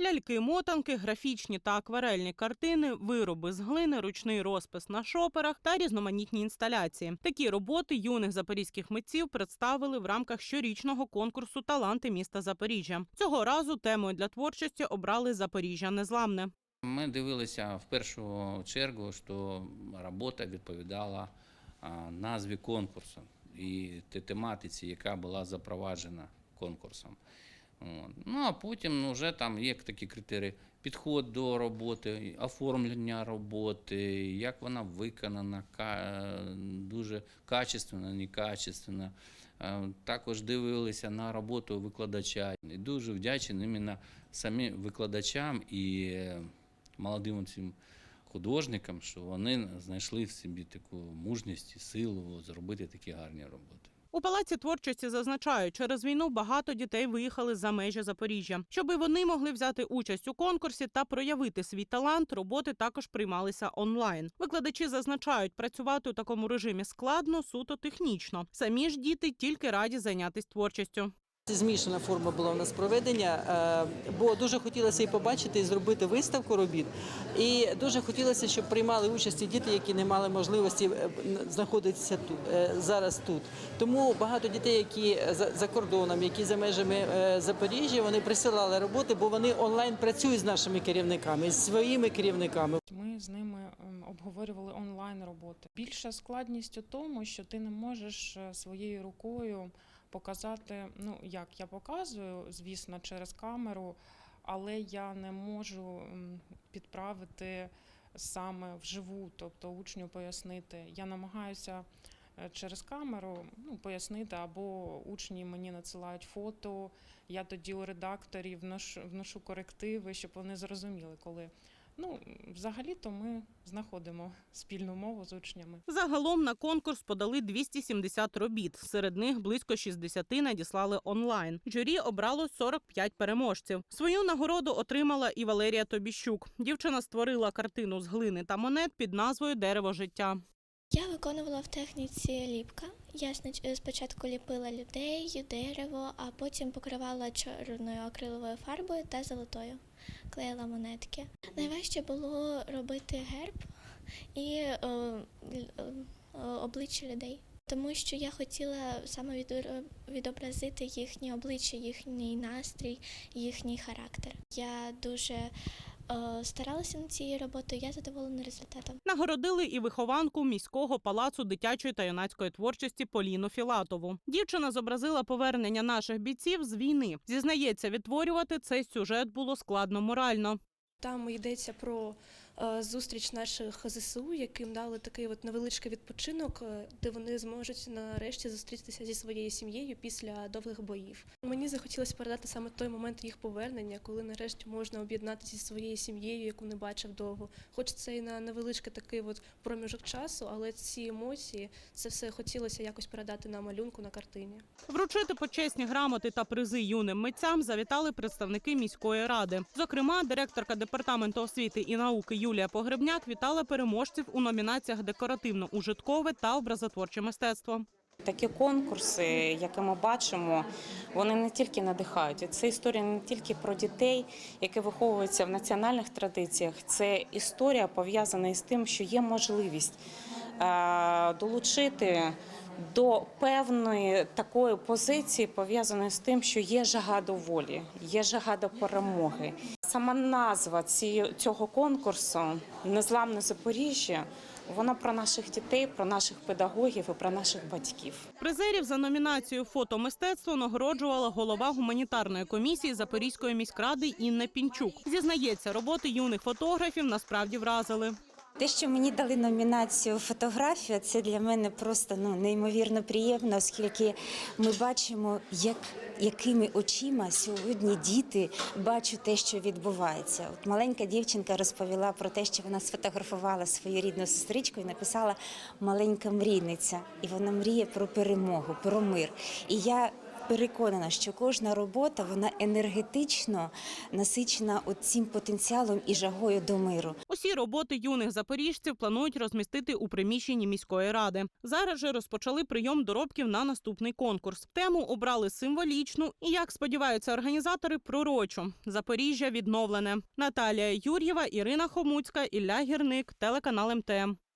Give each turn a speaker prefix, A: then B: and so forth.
A: Ляльки, мотанки, графічні та акварельні картини, вироби з глини, ручний розпис на шоперах та різноманітні інсталяції. Такі роботи юних запорізьких митців представили в рамках щорічного конкурсу Таланти міста Запоріжжя. Цього разу темою для творчості обрали Запоріжжя Незламне.
B: Ми дивилися в першу чергу, що робота відповідала назві конкурсу і тематиці, яка була запроваджена конкурсом. А потім ну, вже там є такі критерії: підход до роботи, оформлення роботи, як вона виконана, дуже качественно, некачественно. Е, Також дивилися на роботу викладача. І дуже вдячний іменно самим викладачам і е, молодим цим художникам, що вони знайшли в собі таку мужність і силу зробити такі гарні роботи.
A: У палаці творчості зазначають, через війну багато дітей виїхали за межі Запоріжжя. Щоби вони могли взяти участь у конкурсі та проявити свій талант, роботи також приймалися онлайн. Викладачі зазначають, працювати у такому режимі складно, суто технічно. Самі ж діти тільки раді зайнятися творчістю.
C: Змішана форма була у нас проведення, е, бо дуже хотілося і побачити, і зробити виставку робіт. І дуже хотілося, щоб приймали участь діти, які не мали можливості е, знаходитися тут е, зараз тут. Тому багато дітей, які за, кордоном, які за межами Запоріжжя, вони присилали роботи, бо вони онлайн працюють з нашими керівниками, з своїми керівниками.
D: Ми з ними ем, обговорювали онлайн роботи. Більша складність у тому, що ти не можеш своєю рукою показати. Ну як я показую, звісно, через камеру, але я не можу підправити саме вживу, тобто учню пояснити. Я намагаюся. е, Через камеру ну, пояснити, або учні мені надсилають фото. Я тоді у редакторі вношу, вношу корективи, щоб вони зрозуміли, коли Ну, взагалі-то ми знаходимо спільну мову з учнями.
A: Загалом на конкурс подали 270 робіт. Серед них близько 60 надіслали онлайн. Журі обрало 45 переможців. Свою нагороду отримала і Валерія Тобіщук. Дівчина створила картину з глини та монет під назвою Дерево життя.
E: Я виконувала в техніці ліпка. Я е, спочатку ліпила людей, дерево, а потім покривала чорною акриловою фарбою та золотою. Клеїла монетки. Найважче було робити герб і е, л- е, обличчя людей. Тому що я хотіла саме відо- відобразити їхнє обличчя, їхній настрій, їхній характер. Я дуже старалася над цією роботою, я задоволена результатом.
A: Нагородили і вихованку міського палацу дитячої та юнацької творчості Поліну Філатову. Дівчина зобразила повернення наших бійців з війни. Зізнається, відтворювати цей сюжет було складно морально.
F: Там йдеться про е, зустріч наших ЗСУ, яким дали такий от невеличкий відпочинок, е, де вони зможуть нарешті зустрітися зі своєю сім'єю після довгих боїв. Мені захотілося передати саме той момент їх повернення, коли нарешті можна об'єднатися зі своєю сім'єю, яку не бачив довго. Хоч це і на невеличкий такий от проміжок часу, але ці емоції, це все хотілося якось передати на малюнку на картині.
A: Вручити почесні грамоти та призи юним митцям завітали представники міської ради. Зокрема, директорка департаменту освіти і науки Юлія Погребняк вітала переможців у номінаціях декоративно-ужиткове та образотворче мистецтво.
G: Такі конкурси, які ми бачимо, вони не тільки надихають. Це історія не тільки про дітей, які виховуються в національних традиціях. Це історія пов'язана із тим, що є можливість е, долучити до певної такої позиції, пов'язаної з тим, що є жага до волі, є жага до перемоги. Сама назва цього конкурсу Незламне Запоріжжя. Вона про наших дітей, про наших педагогів і про наших батьків.
A: Призерів за номінацією фотомистецтво нагороджувала голова гуманітарної комісії Запорізької міськради Інна Пінчук. Зізнається, роботи юних фотографів насправді вразили.
H: Те, що мені дали номінацію фотографія, це для мене просто ну неймовірно приємно, оскільки ми бачимо, як якими очима сьогодні діти бачать те, що відбувається. От маленька дівчинка розповіла про те, що вона сфотографувала свою рідну сестричку і написала маленька мрійниця, і вона мріє про перемогу, про мир. І я переконана, що кожна робота вона енергетично насичена цим потенціалом і жагою до миру.
A: Усі роботи юних запоріжців планують розмістити у приміщенні міської ради. Зараз же розпочали прийом доробків на наступний конкурс. Тему обрали символічну і, як сподіваються організатори, пророчу. Запоріжжя відновлене. Наталія Юр'єва, Ірина Хомуцька, Ілля Гірник, телеканал МТМ.